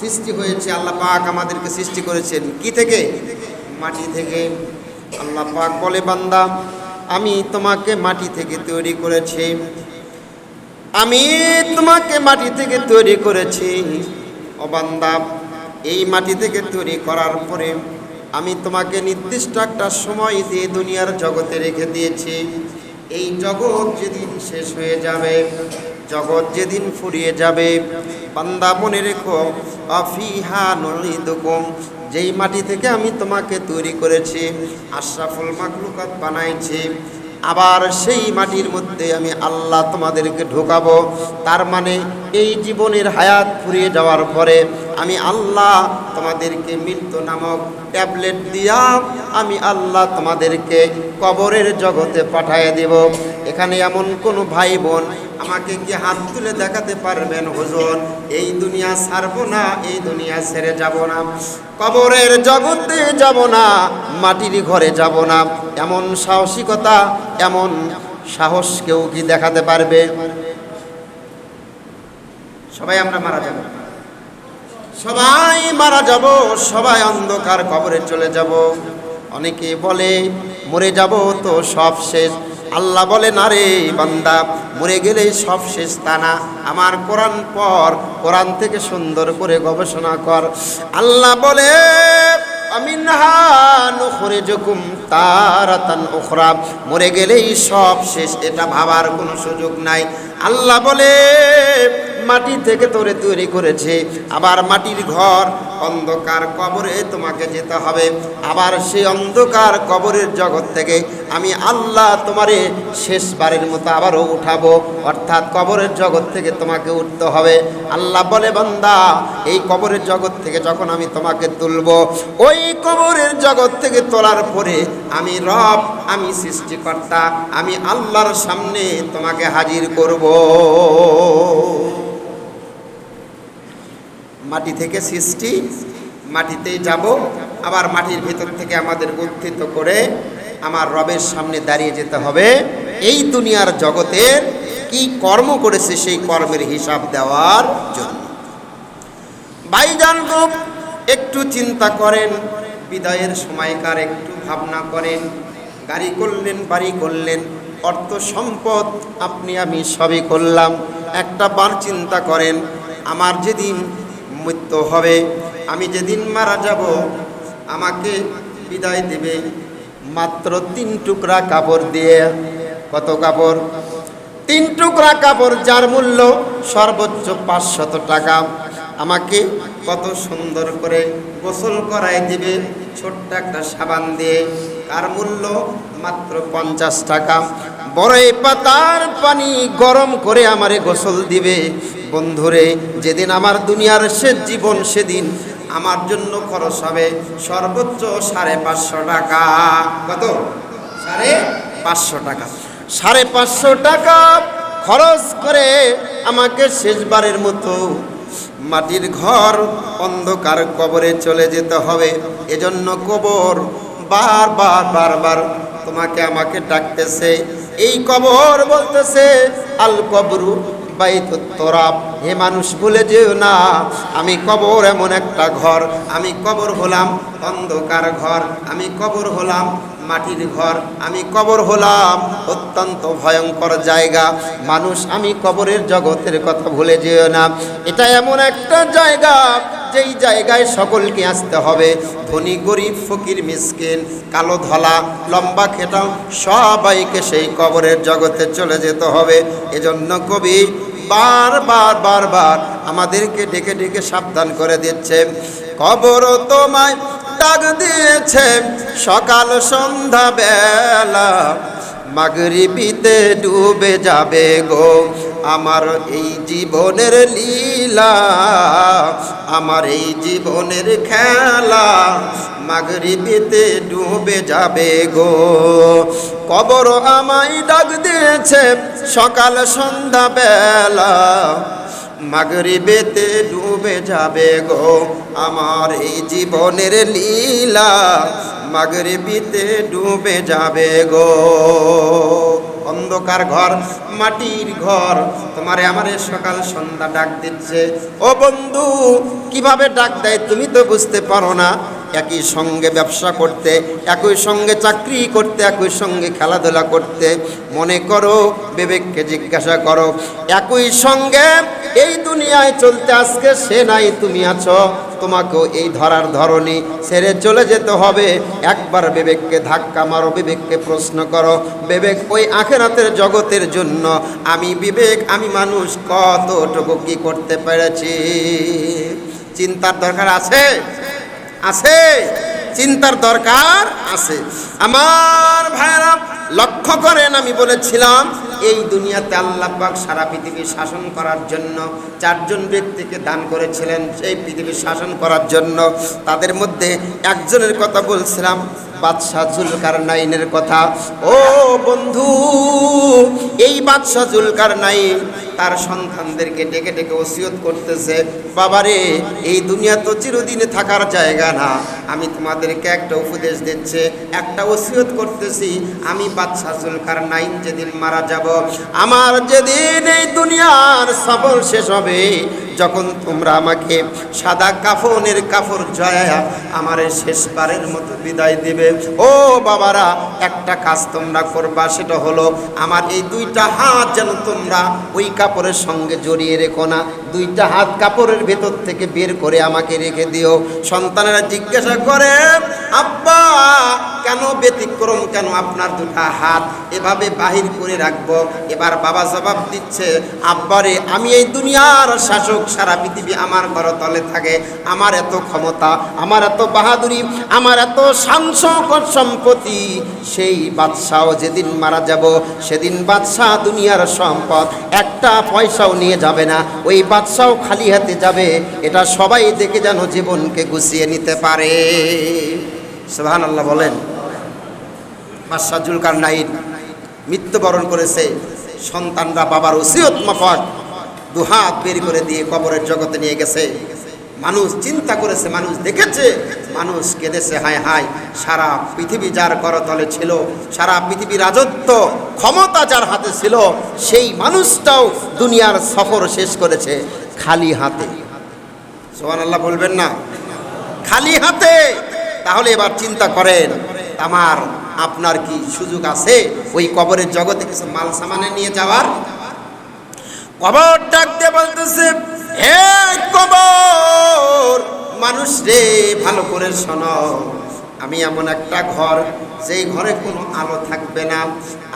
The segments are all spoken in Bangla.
সৃষ্টি হয়েছে, আল্লাহ পাক আমাদেরকে সৃষ্টি করেছেন। কি থেকে? মাটি থেকে। আল্লাহ পাক বলে, বান্দা, আমি তোমাকে মাটি থেকে তৈরি করেছি। আমি তোমাকে মাটি থেকে তৈরি করেছি। ও বান্দা, এই মাটি থেকে তৈরি করার পরে আমি তোমাকে নির্দিষ্ট একটা সময় দিয়ে দুনিয়ার জগতে রেখে দিয়েছি। এই জগৎ যেদিন শেষ হয়ে যাবে, জগৎ যেদিন ফুরিয়ে যাবে বান্দা মনে রেখো অফিহা নলিদুকুম যেই মাটি থেকে আমি তোমাকে তৈরি করেছি, আশরাফুল মাকলুকাত বানাইছি, আবার সেই মাটির মধ্যে আমি আল্লাহ তোমাদেরকে ঢোকাবো। তার মানে এই জীবনের হায়াত ফুরিয়ে যাওয়ার পরে আমি আল্লাহ তোমাদেরকে মৃত্যু নামক ট্যাবলেট দিয়া আমি আল্লাহ তোমাদেরকে কবরের জগতে পাঠিয়ে দেব। এখানে এমন কোনো ভাই বোন আমাকে কি হাত তুলে দেখাতে পারবেন, হুজুর? এই দুনিয়া ছাড়বো না, এই দুনিয়া ছেড়ে যাব না। কবরের জগতে যাব না, মাটির ঘরে যাব না। এমন সাহসিকতা, এমন সাহস কেউ কি দেখাতে পারবে? সবাই আমরা মারা যাব। সবাই মারা যাব, সবাই অন্ধকার কবরে চলে যাব। অনেকে বলে, মরে যাব তো সব শেষ। আল্লাহ বলে, না রে বান্দা, মরে গেলেই সব শেষ তা না। আমার কোরআন পর কোরআন থেকে সুন্দর করে গবেষণা কর। আল্লাহ বলে মরে গেলেই সব শেষ, এটা ভাবার কোনো সুযোগ নাই। আল্লাহ বলে মাটি থেকে তোরে তৈরি করেছে। আবার মাটির ঘর, অন্ধকার কবরে তোমাকে যেতে হবে। আবার সেই অন্ধকার কবরের জগৎ থেকে আমি আল্লাহ তোমারে শেষবারের মতো আবারও উঠাবো। অর্থাৎ কবরের জগৎ থেকে তোমাকে উঠতে হবে। আল্লাহ বলে, বান্দা এই কবরের জগৎ থেকে যখন আমি তোমাকে তুলব, ওই কবরের জগৎ থেকে তোলার পরে আমি রব, আমি সৃষ্টিকর্তা, আমি আল্লাহর সামনে তোমাকে হাজির করব। মাটি থেকে সৃষ্টি, মাটিতেই যাব, আবার মাটির ভেতর থেকে আমাদের উত্থিত করে আমার রবের সামনে দাঁড়িয়ে যেতে হবে। এই দুনিয়ার জগতের কি কর্ম করেছে সেই কর্মের হিসাব দেওয়ার জন্য। ভাইজান গো, একটু চিন্তা করেন, বিদায়ের সময়কার একটু ভাবনা করেন, গাড়ি করলেন, বাড়ি করলেন, অর্থ সম্পদ আপনি আমি সবই করলাম। একটা বার চিন্তা করেন, আমার যেদিন মৃত্যু হবে, আমি যেদিন মারা যাব, আমাকে বিদায় দেবে মাত্র তিন টুকরা কাপড় দিয়ে। কত কাপড়? তিন টুকরা কাপড়, যার মূল্য সর্বোচ্চ পাঁচশত টাকা। আমাকে কত সুন্দর করে গোসল করাই দিবে, ছোট্ট একটা সাবান দিয়ে। কার মূল্য মাত্র পঞ্চাশ টাকা। বড়ই পাতার পানি গরম করে আমারে গোসল দিবে। বন্ধুরে, যেদিন আমার দুনিয়ার শেষ জীবন সেদিন আমার জন্য খরচ হবে সর্বোচ্চ সাড়ে পাঁচশো টাকা। কত? সাড়ে পাঁচশো টাকা। সাড়ে পাঁচশো টাকা খরচ করে আমাকে শেষবারের মতো মাটির ঘর অন্ধকার কবরে চলে যেতে হবে। এজন্য কবর বারবার বারবার তোমাকে আমাকে ডাকতেছে। এই কবর বলতেছে, আল কবরু হে মানুষ, ভুলে যেও না, আমি কবর এমন একটা ঘর। আমি কবর হলাম অন্ধকার ঘর। আমি কবর হলাম মাটির ঘর। আমি কবর হলাম, অত্যন্ত ভয়ঙ্কর জায়গা। মানুষ, আমি কবরের জগতের কথা ভুলে যেও না। এটা এমন একটা জায়গা, যেই জায়গায় সকলকে আসতে হবে। ধনী, গরিব, ফকির, মিসকিন, কালো ধলা, লম্বা খেটাও, সবাইকে সেই কবরের জগতে চলে যেতে হবে। এজন্য কবি বারবার বারবার আমাদেরকে ডেকে ডেকে সাবধান করে দিচ্ছে। কবর তোমায় ডাক দিয়েছে, সকাল সন্ধ্যা বেলা। মাগরিবিতে ডুবে যাবে গো আমার এই জীবনের লীলা, আমার এই জীবনের খেলা। মাগরিবিতে ডুবে যাবে গো। কবর আমায় ডাক দিয়েছে, সকাল সন্ধ্যা বেলা। মাগরিবেতে ডুবে যাবে গো। আমার এই জীবনের লীলা মাগরিবিতে ডুবে যাবে গো। অন্ধকার ঘর, মাটির ঘর, তোমারে আমারে সকাল সন্ধ্যা ডাক দিচ্ছে। ও বন্ধু, কীভাবে ডাক দেয় তুমি তো বুঝতে পারো না। একই সঙ্গে ব্যবসা করতে, একই সঙ্গে চাকরি করতে, একই সঙ্গে খেলাধুলা করতে। মনে করো, বিবেককে জিজ্ঞাসা করো, একই সঙ্গে এই দুনিয়ায় চলতে আজকে সে নাই, তুমি আছো, তোমাকেও এই ধরার ধরনী ছেড়ে চলে যেতে হবে। একবার বিবেককে ধাক্কা মারো, বিবেককে প্রশ্ন করো, বিবেক ওই আখেরাতের জগতের জন্য আমি বিবেক, আমি মানুষ, কতটুকু কি করতে পেরেছি? চিন্তার দরকার আছে? আছে, চিন্তার দরকার আছে। আমার ভাইরা লক্ষ্য করেন আমি বলেছিলাম, এই দুনিয়াতে আল্লাহ পাক সারা পৃথিবী শাসন করার জন্য, চারজন ব্যক্তিকে দান করেছিলেন, সেই পৃথিবী শাসন করার জন্য। তাদের মধ্যে একজনের কথা বলছিলাম, বাদশাহ জুলকার নাইনের কথা। ও বন্ধু, এই বাদশাহ জুলকার নাইন তার সন্তানদেরকে ডেকে ডেকে ওসিয়ত করতেছে বাবারে এই দুনিয়া তো চিরদিনে থাকার জায়গা না। আমি তোমাদেরকে একটা উপদেশ দিচ্ছে, একটা ওসিয়ত করতেছি, আমি বাদশাহ জুলকার নাইন যেদিন মারা যাব, আমার যেদিন এই দুনিয়ার সফল শেষ হবে, যখন তোমরা আমাকে সাদা কাফনের কাপড় জয়া আমার শেষবারের মতো বিদায় দেবে। ও বাবারা, একটা কাজ তোমরা করবা, সেটা হলো, আমার এই দুইটা হাত যেন তোমরা ওই কাপড়ের সঙ্গে জড়িয়ে রেখো না দুইটা হাত কাপড়ের ভেতর থেকে বের করে আমাকে রেখে দিও। সন্তানেরা জিজ্ঞাসা করে, আব্বা, কেন ব্যতিক্রম কেন আপনার দুটা হাত? এভাবে বাহির করে রাখব। এবার বাবা জবাব দিচ্ছে আব্বারে আমি এই দুনিয়ার শাসক, সারা পৃথিবী আমার করতলে থাকে। আমার এত ক্ষমতা, আমার এত বাহাদুরি, আমার এত সাংসকর সম্পত্তি। সেই বাদশাহ যেদিন মারা যাব, সেদিন বাদশাহ দুনিয়ার সম্পদ, একটা পয়সাও নিয়ে যাবে না। ওই বাদশাহ খালি হাতে যাবে, এটা সবাই দেখে যেন জীবনকে গুছিয়ে নিতে পারে। সোহান আল্লাহ বলেন, বাদশাহ নাইন মৃত্যুবরণ করেছে, সন্তানরা বাবার ওসিয়ত মাফাক দুহাত বের করে দিয়ে কবরের জগতে নিয়ে গেছে। মানুষ চিন্তা করেছে, মানুষ দেখেছে, মানুষ কেঁদেছে, হায় হায়, সারা পৃথিবী যার করতলে ছিল, সারা পৃথিবী রাজত্ব ক্ষমতা যার হাতে ছিল, সেই মানুষটাও দুনিয়ার সফর শেষ করেছে খালি হাতে। সোহান আল্লাহ বলবেন না? খালি হাতে? তাহলে এবার চিন্তা করেন, আমার আপনার কি সুযোগ আছে ওই কবরের জগতে কিছু মাল সামানে নিয়ে যাওয়ার? কবর ডাকতে বলতেছে হে কবর। মানুষ রে, ভালো করে শোনো। আমি এমন একটা ঘর, যেই ঘরে কোনো আলো থাকবে না।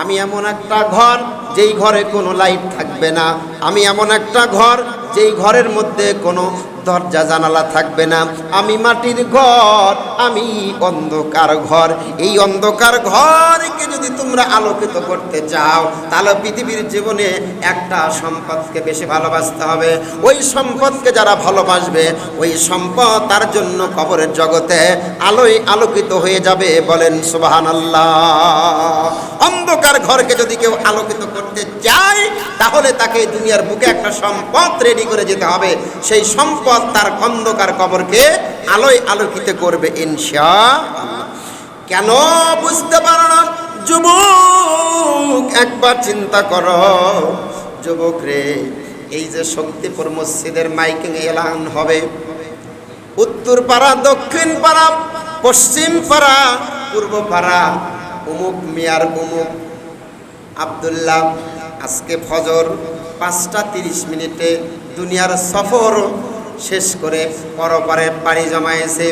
আমি এমন একটা ঘর, যেই ঘরে কোনো লাইট থাকবে না। আমি এমন একটা ঘর, যেই ঘরের মধ্যে কোনো দরজা জানালা থাকবে না। আমি মাটির ঘর, আমি অন্ধকার ঘর। এই অন্ধকার ঘরকে যদি তোমরা আলোকিত করতে চাও, তাহলে পৃথিবীর জীবনে একটা সম্পদকে বেশি ভালোবাসতে হবে। ওই সম্পদকে যারা ভালোবাসবে, ওই সম্পদ তার জন্য কবরের জগতে আলোয় আলোকিত হয়ে যাবে বলেন সুবাহান অন্ধকার ঘরকে যদি কেউ আলোকিত করতে চায়, তাহলে তাকে দুনিয়ার বুকে একটা সম্পদ রেডি করে যেতে হবে। সেই সম্পদ তার অন্ধকার কবরকে আলোয় আলোকিত করবে ইনশা কেন বুঝতে পারো না? যুবক, একবার চিন্তা করো। যুবক রে, এই যে শক্তিপুর মসজিদের মাইকিং এলান হবে। উত্তর পাড়া দক্ষিণ পাড়া পশ্চিম পাড়া পূর্ব পাড়া উমুক মিয়ার উমুক। আবদুল্লাহ, আজকে ফজর পাঁচটা তিরিশ মিনিটে দুনিয়ার সফর শেষ করে পরপারে পাড়ি জমায়েছে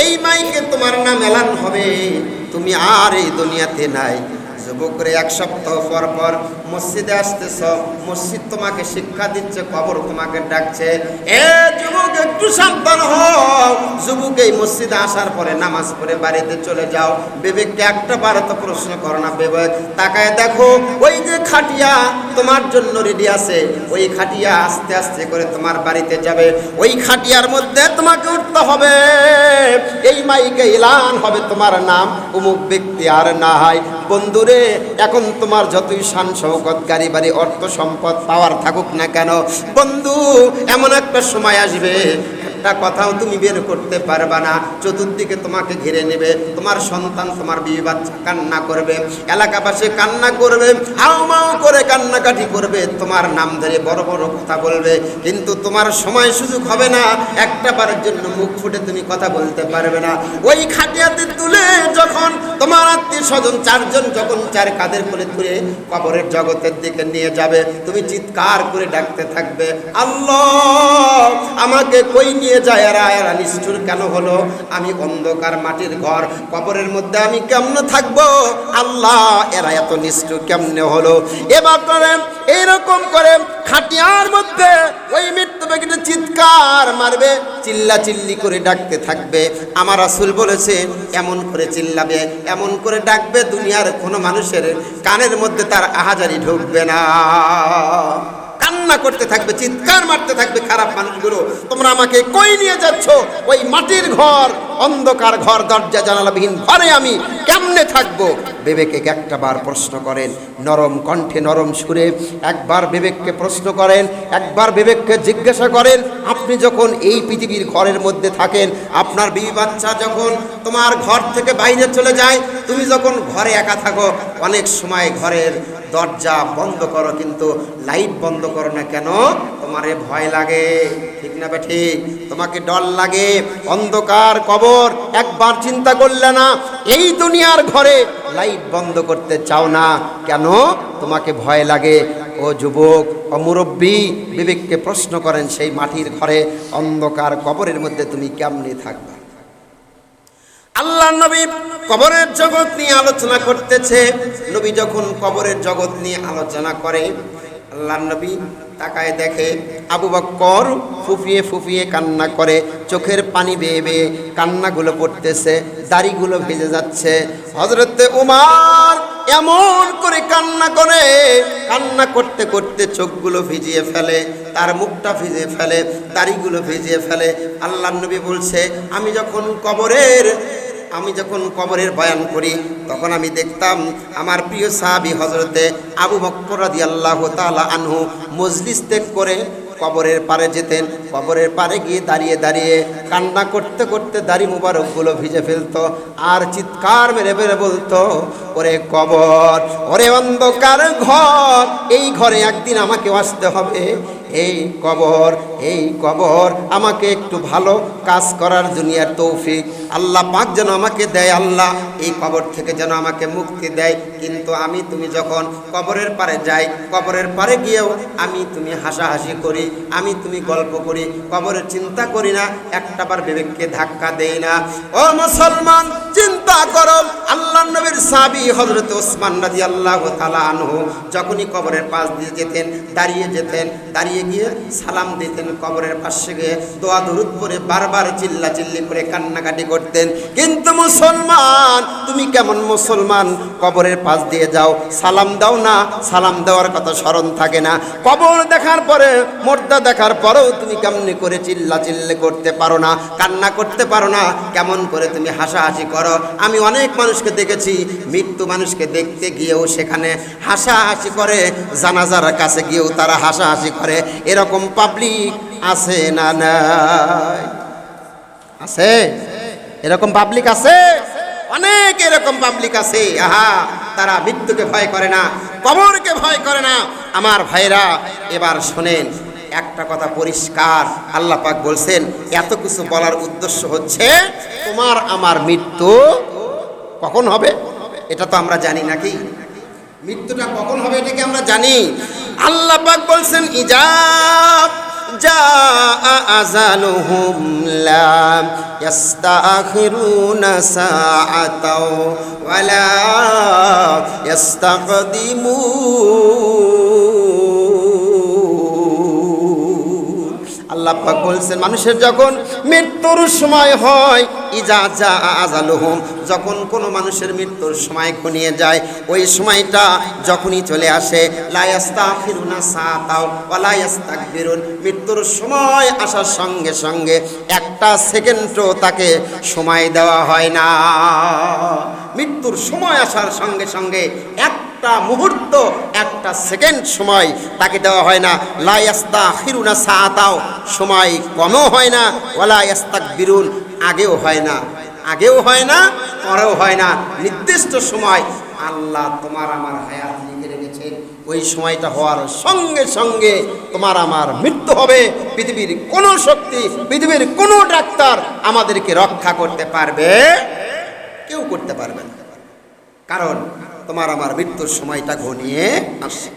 এই মাইকে তোমার নাম এলান হবে। তুমি আর এই দুনিয়াতে নাই। যুবকরে, এক সপ্তাহ পর পর মসজিদে আসতেছ। মসজিদ তোমাকে শিক্ষা দিচ্ছে, কবর তোমাকে ডাকছে। এ যুবক, একটু সাবধান হও। যুবক, এই মসজিদে আসার পরে নামাজ পড়ে বাড়িতে চলে যাও। বিবেককে একটা বার তো প্রশ্ন করো না, বিবেক। তাকায় দেখো, ওই যে খাটিয়া তোমার জন্য রেডি আছে, ওই খাটিয়া আস্তে আস্তে করে তোমার বাড়িতে যাবে। ওই খাটিয়ার মধ্যে তোমাকে উঠতে হবে। এই মাইকে এলান হবে তোমার নাম, অমুক ব্যক্তি আর না হয় বন্ধুরে, এখন তোমার যতই শান শৌকত গাড়ি বাড়ি অর্থ সম্পদ পাওয়ার থাকুক না কেন, বন্ধু, এমন একটা সময় আসবে একটা কথাও তুমি বের করতে পারবা না। চতুর্দিকে তোমাকে ঘিরে নেবে। তোমার সন্তান তোমার বিবি বাচ্চা কান্না করবে। এলাকাবাসী কান্না করবে হাউ মাউ করে কান্নাকাটি করবে। তোমার নাম ধরে বড় বড় কথা বলবে। কিন্তু তোমার সময় সুযোগ হবে না। একটা বারের জন্য মুখ ফুটে তুমি কথা বলতে পারবে না। ওই খাটিয়াতে তুলে যখন তোমার আত্মীয় স্বজন চারজন যখন চার কাদের করে তুলে কবরের জগতের দিকে নিয়ে যাবে, তুমি চিৎকার করে ডাকতে থাকবে, আল্লাহ, আমাকে কই নিয়ে যায় এরা। এরা নিষ্ঠুর কেন হলো? আমি অন্ধকার মাটির ঘর। কবরের মধ্যে আমি কেমন থাকব? আল্লাহ, এরা এত নিষ্ঠুর কেমনে হলো? এবার করে এইরকম করে খাটিয়ার মধ্যে ওই মৃত্যু ব্যক্তিটা চিৎকার মারবে চিল্লা চিল্লি করে ডাকতে থাকবে। আমার আসুল বলেছে, এমন করে চিল্লাবে, এমন করে ডাকবে দুনিয়ার কোনো মানুষের কানের মধ্যে তার আহাজারি ঢুকবে না। কান্না করতে থাকবে, চিৎকার মারতে থাকবে খারাপ মানুষগুলো। তোমরা আমাকে কই নিয়ে যাচ্ছ? ওই মাটির ঘর। অন্ধকার ঘর, দরজা, জানালাবিহীন ঘরে আমি কেমনে থাকব? বিবেকে একটা বার প্রশ্ন করেন, নরম কণ্ঠে নরম সুরে একবার বিবেককে প্রশ্ন করেন, একবার বিবেককে জিজ্ঞাসা করেন, আপনি যখন এই পৃথিবীর ঘরের মধ্যে থাকেন, আপনার বিবি বাচ্চা যখন তোমার ঘর থেকে বাইরে চলে যায়, তুমি যখন ঘরে একা থাকো, অনেক সময় ঘরের দরজা বন্ধ করো, কিন্তু লাইট বন্ধ করো না কেন? তোমারে ভয় লাগে, ঠিক না বে ঠিক? তোমাকে ডর লাগে, অন্ধকার কবর একবার চিন্তা করলে না, এই দুনিয়ার ঘরে লাইট বন্ধ করতে চাও না। কেন? তোমাকে ভয় লাগে। ও যুবক, ও মুরব্বী, বিবেককে প্রশ্ন করেন সেই মাটির ঘরে, অন্ধকার কবরের মধ্যে তুমি কেমনে থাকবে? আল্লাহ নবী কবরের জগৎ নিয়ে আলোচনা করতেছে। নবী যখন কবরের জগৎ নিয়ে আলোচনা করে আল্লাহ নবী তাকায় দেখে আবু বক্কর ফুফিয়ে ফুফিয়ে কান্না করে, চোখের পানি বেয়ে বেয়ে কান্নাগুলো পড়তেছে, দাড়িগুলো ভেজে যাচ্ছে। হজরতে উমার এমন করে কান্না করে, কান্না করতে করতে চোখগুলো ভিজিয়ে ফেলে, তার মুখটা ভিজিয়ে ফেলে, দাড়িগুলো ভিজিয়ে ফেলে। আল্লাহ নবী বলছে, আমি যখন কবরের আমি যখন কবরের বয়ান করি, তখন আমি দেখতাম আমার প্রিয় সাহাবি হজরতে আবু বক্কর রাদি আল্লাহ তালা আনহু মজলিস ত্যাগ করে কবরের পারে যেতেন। কবরের পারে গিয়ে দাঁড়িয়ে দাঁড়িয়ে কান্না করতে করতে দাড়ি মুবারকগুলো ভিজে ফেলতো আর চিৎকার মেরে মেরে বলতো, ওরে কবর, ওরে অন্ধকার ঘর, এই ঘরে একদিন আমাকে আসতে হবে। এই কবর এই কবর আমাকে একটু ভালো কাজ করার দুনিয়ার তৌফিক। আল্লাহ পাক যেন আমাকে দেয়, আল্লাহ এই কবর থেকে যেন আমাকে মুক্তি দেয়। কিন্তু আমি, তুমি যখন কবরের পারে যাই, কবরের পারে গিয়েও আমি, তুমি হাসাহাসি করি, আমি, তুমি গল্প করি, কবরের চিন্তা করি না, একটাবার বিবেককে ধাক্কা দেই না। ও মুসলমান, চিন্তা করো, আল্লাহ নবীর সাবি হজরত ওসমান রাজি আল্লাহ তালা আনহু যখনই কবরের পাশ দিয়ে যেতেন, দাঁড়িয়ে যেতেন, দাঁড়িয়ে গিয়ে সালাম দিতেন, কবরের পাশে গিয়ে দোয়া দরুদ করে বারবার চিল্লা চিল্লি করে কান্নাকাটি করতেন। কিন্তু মুসলমান, তুমি কেমন মুসলমান? কবরের পাশ দিয়ে যাও, সালাম দাও না, সালাম দেওয়ার কথা স্মরণ থাকে না। কবর দেখার পরে, মোর্দা দেখার পরেও তুমি কেমনি করে চিল্লা চিল্লি করতে পারো না, কান্না করতে পারো না, কেমন করে তুমি হাসাহাসি করো? আমি অনেক মানুষকে দেখেছি, মৃত্যু মানুষকে দেখতে গিয়েও সেখানে হাসাহাসি করে, জানাজার কাছে গিয়েও তারা হাসাহাসি করে। এরকম পাবলিক আছে না নাই? আছে? এরকম পাবলিক আছে? অনেক এরকম পাবলিক আছে। আহা, তারা মৃত্যুকে ভয় করে না, কবরকে ভয় করে না। আমার ভাইরা, এবার শোনেন, একটা কথা পরিষ্কার আল্লাহ পাক বলছেন, এত কিছু বলার উদ্দেশ্য হচ্ছে, তোমার আমার মৃত্যু কখন হবে? এটা তো আমরা জানি নাকি? মৃত্যুটা কখন হবে এটা কি আমরা জানি? আল্লাহ পাক বলছেন ইজাব যা আজালুহুম লা ইস্তাখিরুনা সাআতাও ওয়ালা ইস্তাকদিমুন আল্লাহ পাক বলছেন, মানুষের যখন মৃত্যুর সময় হয়, ইজা যা আজালুহুম যখন কোনো মানুষের মৃত্যুর সময় ঘনিয়ে যায়, ওই সময়টা যখনই চলে আসে লায়াস্তাখিরুনা সাতাও ওয়ালা ইয়াস্তাকবিরুন মৃত্যুর সময় আসার সঙ্গে সঙ্গে একটা সেকেন্ডও তাকে সময় দেওয়া হয় না। মৃত্যুর সময় আসার সঙ্গে সঙ্গে একটা মুহূর্ত, একটা সেকেন্ড সময় তাকে দেওয়া হয় না। লায়াস্তা হিরুনা সাতাও সময় কমও হয় না। ওলা ইয়াস্তাক বিরুন আগেও হয় না। আগেও হয় না, পরেও হয় না। নির্দিষ্ট সময় আল্লাহ তোমার আমার হায়াত লিখে রেখেছেন। ওই সময়টা হওয়ার সঙ্গে সঙ্গে তোমার আমার মৃত্যু হবে। পৃথিবীর কোনো শক্তি, পৃথিবীর কোনো ডাক্তার আমাদেরকে রক্ষা করতে পারবে? কেউ করতে পারবে না। কারণ তোমার আমার মৃত্যুর সময়টা ঘনিয়ে আসছে